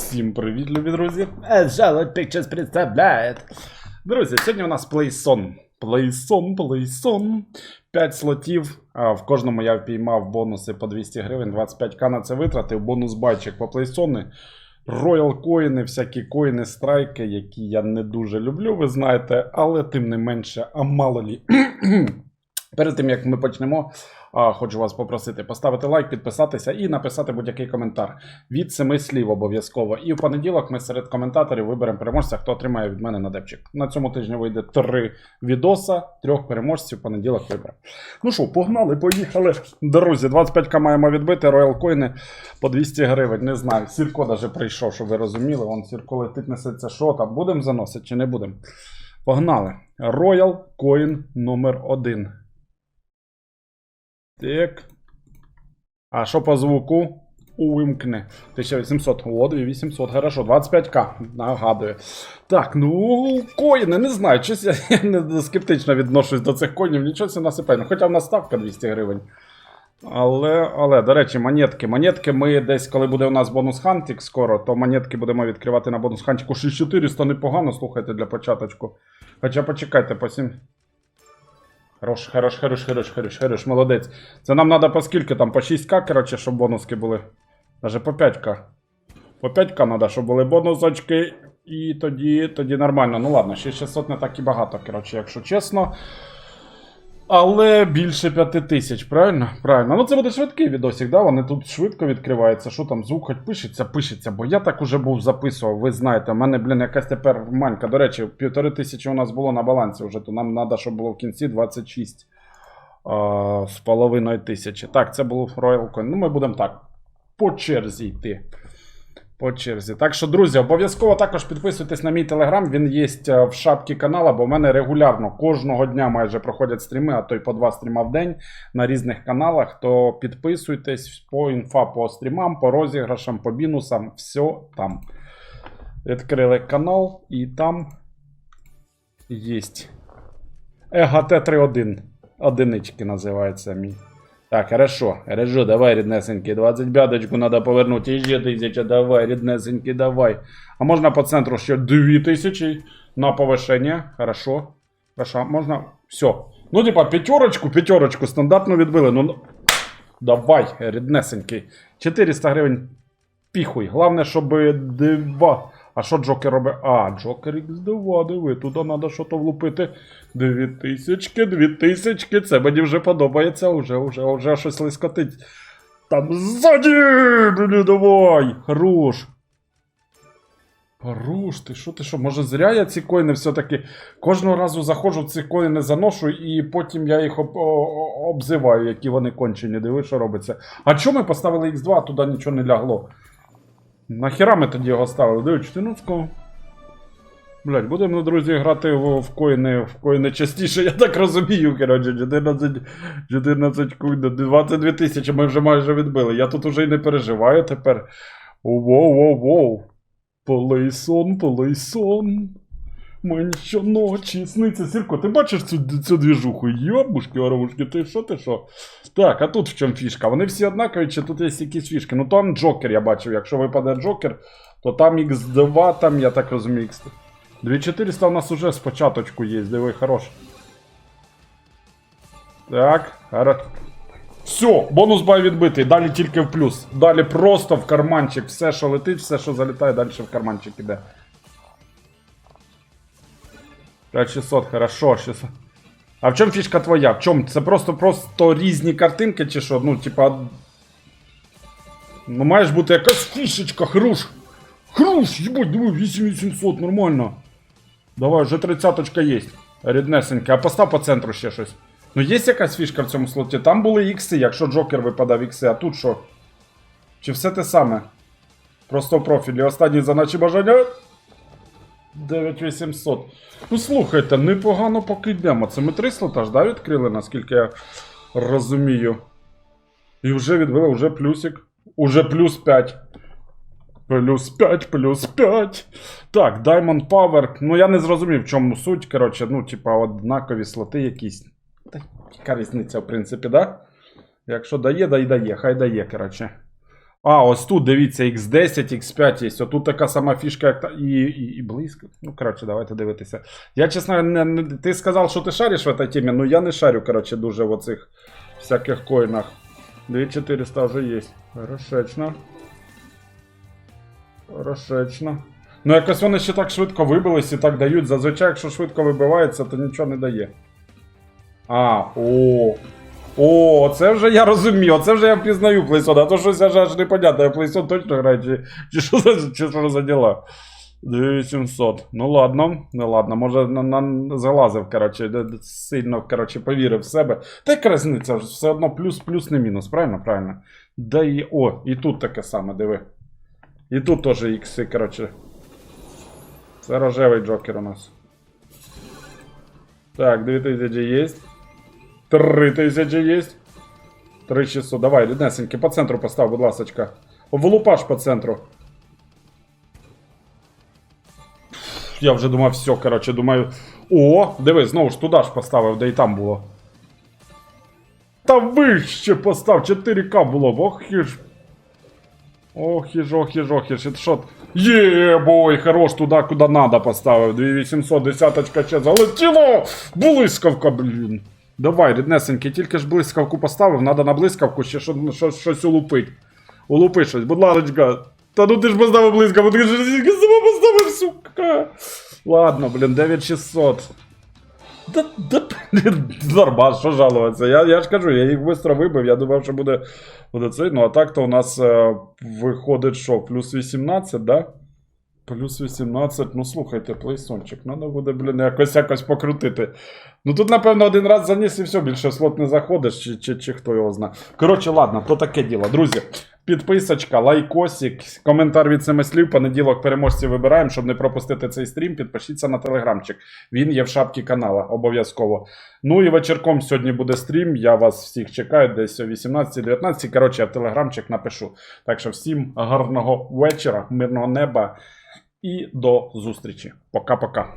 Всім привіт, любі друзі! Жалот Pictures представляє. Друзі, сьогодні у нас PlaySon. PlaySon, PlaySon. 5 слотів. В кожному я впіймав бонуси по 200 гривень, 25к на це витратив. Бонус байчик по PlaySon. Royal коїни, всякі коїни, страйки, які я не дуже люблю, ви знаєте, але тим не менше, а мало лі. Перед тим як ми почнемо, хочу вас попросити поставити лайк, підписатися і написати будь-який коментар. Від семи слів обов'язково. І в понеділок ми серед коментаторів виберемо переможця, хто отримає від мене надепчик. На цьому тижні вийде три відоса, трьох переможців. Понеділок виберемо. Ну що, погнали, поїхали. Друзі, 25к маємо відбити. Royal коїни по 200 гривень. Не знаю. Сірко даже прийшов, щоб ви розуміли. Вон сірко летить, несеться. Що там? Будемо заносити чи не будемо? Погнали. Royal Coin номер 1. Так. А що по звуку? Увімкни. 1800. О, 2800. Хорошо. 25к. Нагадую. Так, ну, коїни, не знаю. Щось я, я не скептично відношусь до цих коїнів. Нічого це насипає. Ну, Хоча в нас ставка 200 гривень. Але, але, до речі, монетки. Монетки ми десь, коли буде у нас бонус хантик скоро, то монетки будемо відкривати на бонус хантику 6400 непогано, слухайте, для початочку. Хоча почекайте, по 7. Хорош, хорош, хорош, хорош, хорош, хорош, молодець. Це нам треба по скільки там, по 6к, коротше, щоб бонуски були. Даже по 5к. По 5к треба, щоб були бонусочки. І тоді, тоді нормально. Ну ладно, ще 600 не так і багато, коротше, якщо чесно. Але більше 5 тисяч, правильно? Правильно. Ну це буде швидкий відосик, да? Вони тут швидко відкриваються. Що там, звук хоч пишеться, пишеться, бо я так уже був записував, ви знаєте, в мене, блін, якась тепер манька. До речі, півтори тисячі у нас було на балансі вже, то нам треба, щоб було в кінці 26 а, з половиною тисячі. Так, це був Royal Coin. Ну, ми будемо так. По черзі йти. По черзі. Так що, друзі, обов'язково також підписуйтесь на мій телеграм. Він є е, в шапці канала, бо в мене регулярно кожного дня майже проходять стріми, а то й по два стріма в день на різних каналах. То підписуйтесь по інфа по стрімам, по розіграшам, по бінусам. Все там. Відкрили канал, і там є. ЕГТ 3.1. Одинички називається мій. Так, хорошо, хорошо, давай, ріднесенький, 25 надо повернути, і ще тисяча, давай, ріднесенький, давай. А можна по центру ще 2000 на повишення, хорошо. Хорошо, можна, все. Ну, типа, п'ятерочку, п'ятерочку, стандартно відбили, ну, давай, ріднесенький. 400 гривень піхуй, головне, щоб два. А що Джокер робить? А, Джокер X2, диви, туди треба щось влупити. Дві тисячки, дві тисячки, це мені вже подобається, уже, уже, уже щось лискотить. Там ззаді! Ну, давай! Хорош! Хорош, ти що, ти що? Може зря я ці коїни все-таки кожного разу заходжу ці коїни заношу, і потім я їх об, обзиваю, які вони кончені. Диви, що робиться. А чому ми поставили X2, а туди нічого не лягло? Нахіра ми тоді його ставили? Диви, 14 Блять, будемо, на друзі, грати в, коїни, в коїни частіше, я так розумію, коротше, 14, 14 куйна, 22 тисячі ми вже майже відбили. Я тут уже й не переживаю тепер. Воу-воу-воу. Полейсон, полейсон. Мені щоночі сниться Сірко, ти бачиш цю, цю двіжуху? Йобушки, оровушки, ти що, ти що? Так, а тут в чому фішка? Вони всі однакові, чи тут є якісь фішки? Ну там Джокер я бачив, якщо випаде Джокер, то там X2, там, я так розумію, X. 2400 у нас уже з початочку є, диви, хорош. Так, хорош. Все, бонус бай відбитий, далі тільки в плюс. Далі просто в карманчик. Все, що летить, все, що залітає, далі в карманчик іде. 5600, хорошо, 600. А в чому фішка твоя? В чому? Це просто просто різні картинки чи що? Ну, типа. Ну, маєш бути якась фішечка, хруш. Хруш, їбать, диви, 8800, нормально. Давай, вже тридцяточка є. Ріднесенька. А постав по центру ще щось. Ну, є якась фішка в цьому слоті. Там були ікси, якщо Джокер випадав ікси, а тут що? Чи все те саме? Просто в профілі. Останні за наші бажання. 9800. Ну слухайте, непогано поки йдемо. Це ми три слота ж, да, відкрили, наскільки я розумію. І вже відбили, вже плюсик. Уже плюс 5. Плюс 5, плюс 5. Так, Diamond Power. Ну я не зрозумів, в чому суть. Коротше, ну, типа, однакові слоти якісь. Та яка різниця, в принципі, да? Якщо дає, дай дає, хай дає, коротше. А, ось тут дивіться, X10, X5 є. Отут така сама фішка, як та. І, і, і близько. Ну, коротше, давайте дивитися. Я, чесно, не, не, ти сказав, що ти шариш в этой темі, ну я не шарю, коротше, дуже в оцих всяких коїнах. 2400 вже є. Хорошечно. Хорошечно. Ну, якось вони ще так швидко вибились і так дають. Зазвичай, якщо швидко вибивається, то нічого не дає. А, о. О, це вже я розумію, це вже я впізнаю Плейсон, а то щось аж аж непонятно, я Плейсон точно грає, чи, чи, що за, чи що за діла. 2800. Ну ладно, ну ладно, може на, на, залазив, коротше, сильно, коротше, повірив в себе. Та яка різниця, все одно плюс-плюс не мінус, правильно? Правильно. Да і, о, і тут таке саме, диви. І тут теж ікси, коротше. Це рожевий джокер у нас. Так, 2000 є. 3000 є. 3600. Давай, ріднесеньки, по центру постав, будь ласочка. Вилупаш по центру. Я вже думав, все, коротше, думаю. О, диви, знову ж туди ж поставив, де і там було. Та вище постав, 4К було, б, ох і ж. Ох і ж, ох і ж, бой, хорош, туди, куди надо поставив. 2800, десяточка ще залетіло! Блискавка, блін. Давай, ріднесенький, тільки ж блискавку поставив, надо на блискавку ще що, що, щось улупить. Улупи щось, будь ласка. Та ну ти ж поставив блискавку, ти ж сама поставив, сука. Ладно, блін, 9600. Да, да, нормально, що жалуватися. Я, я ж кажу, я їх швидко вибив, я думав, що буде, буде це. Ну, а так-то у нас е, виходить, що, плюс 18, да? Плюс 18, ну слухайте, плейсончик, треба буде, блін, якось якось покрутити. Ну тут, напевно, один раз заніс і все, більше слот не заходиш, чи, чи, чи хто його знає. Коротше, ладно, то таке діло. Друзі, підписочка, лайкосик, коментар від семи слів. Понеділок переможці вибираємо, щоб не пропустити цей стрім. Підпишіться на телеграмчик. Він є в шапці канала, обов'язково. Ну і вечірком сьогодні буде стрім. Я вас всіх чекаю десь о 18-19. Коротше, я в телеграмчик напишу. Так що всім гарного вечора, мирного неба і до зустрічі. Пока-пока.